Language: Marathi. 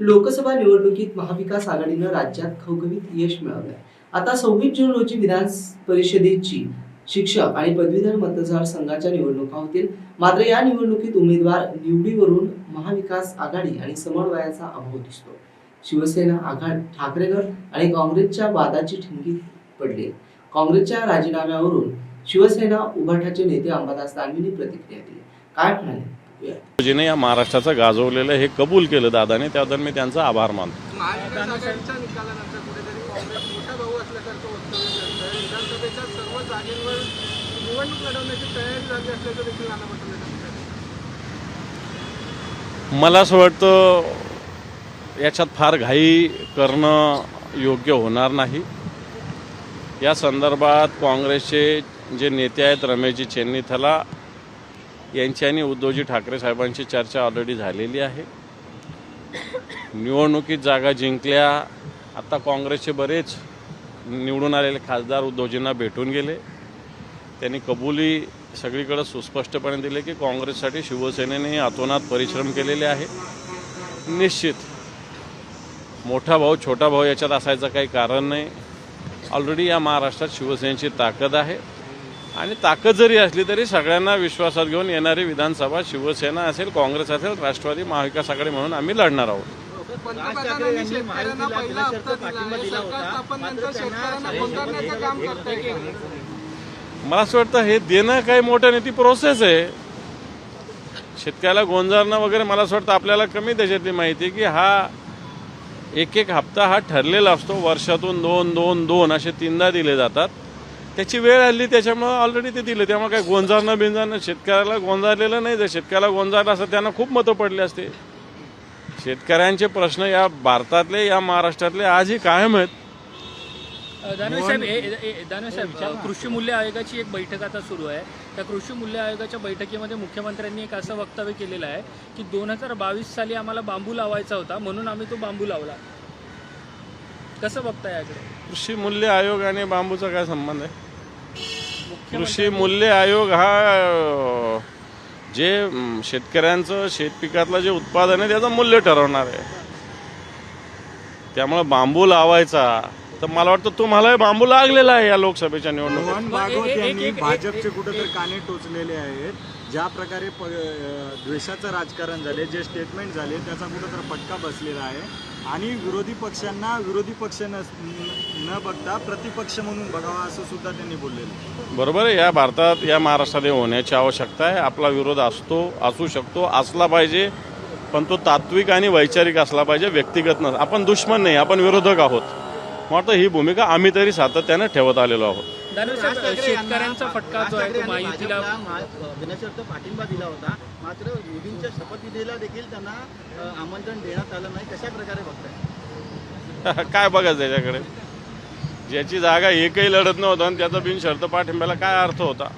लोकसभा निवडणुकीत महाविकास आघाडीनं राज्यात खवखवीत यश मिळवलंय. आता सव्वीस जून रोजी विधान परिषदेची शिक्षक आणि पदवीधर मतदारसंघाच्या निवडणुका होतील. मात्र या निवडणुकीत उमेदवार निवडीवरून महाविकास आघाडी आणि समन्वयाचा अभाव दिसतो. शिवसेना आघाड ठाकरेगड आणि काँग्रेसच्या वादाची ठिणगी पडली. काँग्रेसच्या राजीनाम्यावरून शिवसेना उभाठाचे नेते अंबादास दानवींनी प्रतिक्रिया दिली. काय म्हणाले? जिने या महाराष्ट्राचं गाजवलेलं हे कबूल केलं दादाने त्याबद्दल मी त्यांचा आभार मानतो. महाविकास आघाडीच्या निकालानंतर कुठेतरी काँग्रेस मोठा भाऊ असल्यासारखं वक्तव्य करतंय. विधानसभेच्या सर्व जागेंवर निवडणूक लढवण्याची तयारी झाली असल्याचं देखील नाना पटोले सांगतात मला असं वाटतं याच्यात फार घाई करणं योग्य होणार नाही. या संदर्भात काँग्रेसचे जे नेते आहेत रमेशजी चेन्नीथला यांची आणि उद्धवजी ठाकरे साहेबांची चर्चा ऑलरेडी झालेली आहे. निवडणुकीत जागा जिंकल्या आता काँग्रेसचे बरेच निवडून आलेले खासदार उद्धवजींना भेटून गेले. त्यांनी कबुली सगळीकडं सुस्पष्टपणे दिले की काँग्रेससाठी शिवसेनेने अतोनात परिश्रम केलेले आहे. निश्चित मोठा भाऊ छोटा भाऊ याच्यात असायचं काही कारण नाही. ऑलरेडी या महाराष्ट्रात शिवसेनेची ताकद आहे. आणि ताकद जरी असली तरी सगळ्यांना विश्वासात घेऊन येणारी विधानसभा शिवसेना असेल काँग्रेस असेल राष्ट्रवादी महाविकास आघाडी म्हणून आम्ही लढणार आहोत? मला असं वाटतं हे देणं काही मोठं नाही ती प्रोसेस आहे. शेतकऱ्याला गोंजारणं वगैरे मला असं वाटतं आपल्याला कमी त्याच्यातली माहिती की हा एक एक हप्ता हा ठरलेला असतो. वर्षातून दोन दोन दोन असे तीनदा दिले जातात. त्याची वेळ आली त्याच्यामुळं ऑलरेडी ते दिलं. त्यामुळे काय गोंजारणं बिंजारणं शेतकऱ्याला गोंजारलेलं नाही. जर शेतकऱ्याला गोंजारलं असतं त्यांना खूप मतं पडली असते. शेतकऱ्यांचे प्रश्न या भारतातले या महाराष्ट्रातले आजही कायम आहेत. दानवे साहेब ए- ए- दानवे साहेब कृषी मूल्य आयोगाची एक बैठक आता सुरू आहे. त्या कृषी मूल्य आयोगाच्या बैठकीमध्ये मुख्यमंत्र्यांनी एक असं वक्तव्य केलेलं आहे की दोन हजार बावीस साली आम्हाला बांबू लावायचा होता म्हणून आम्ही तो बांबू लावला. कसं बघताय याकडे? कृषी मूल्य आयोग आणि बांबूचा काय संबंध आहे? कृषी मूल्य आयोग हा अं, जे अं, शेतकऱ्यांचं शेतपिकातलं जे उत्पादन आहे त्याचं मूल्य ठरवणार आहे. त्यामुळे बांबू लावायचा. तर मला वाटतं तुम्हाला बांबू लागलेला आहे या लोकसभेच्या निवडणुकीत. मोहन भागवत यांनी भाजपचे कुठेतरी काने टोचलेले आहेत. ज्या प्रकारे प- द्वेषाचं राजकारण झाले जे स्टेटमेंट झाले त्याचा कुठेतरी फटका बसलेला आहे. आणि विरोधी पक्षांना विरोधी पक्ष न न बघता प्रतिपक्ष म्हणून बघावा असं सुद्धा त्यांनी बोललेलं बरोबर आहे. या भारतात या महाराष्ट्रात होण्याची आवश्यकता आहे. आपला विरोध असतो असू शकतो असला पाहिजे पण तो तात्विक आणि वैचारिक असला पाहिजे व्यक्तिगत नस आपण दुश्मन नाही आपण विरोधक आहोत. मला वाटतं ही भूमिका आम्ही तरी सातत्यानं ठेवत आलेलो आहोत. शेतकऱ्यांचा फटका जो आहे तो महायुतीला बिनशर्त पाठिंबा दिला होता. मात्र मोदींच्या शपथविधीला देखील त्यांना आमंत्रण देण्यात आलं नाही. कशा प्रकारे बघताय? काय बघायचं त्याच्याकडे? ज्याची जागा एकही लढत नव्हतं आणि त्याचा बिनशर्त पाठिंब्याला काय अर्थ होता?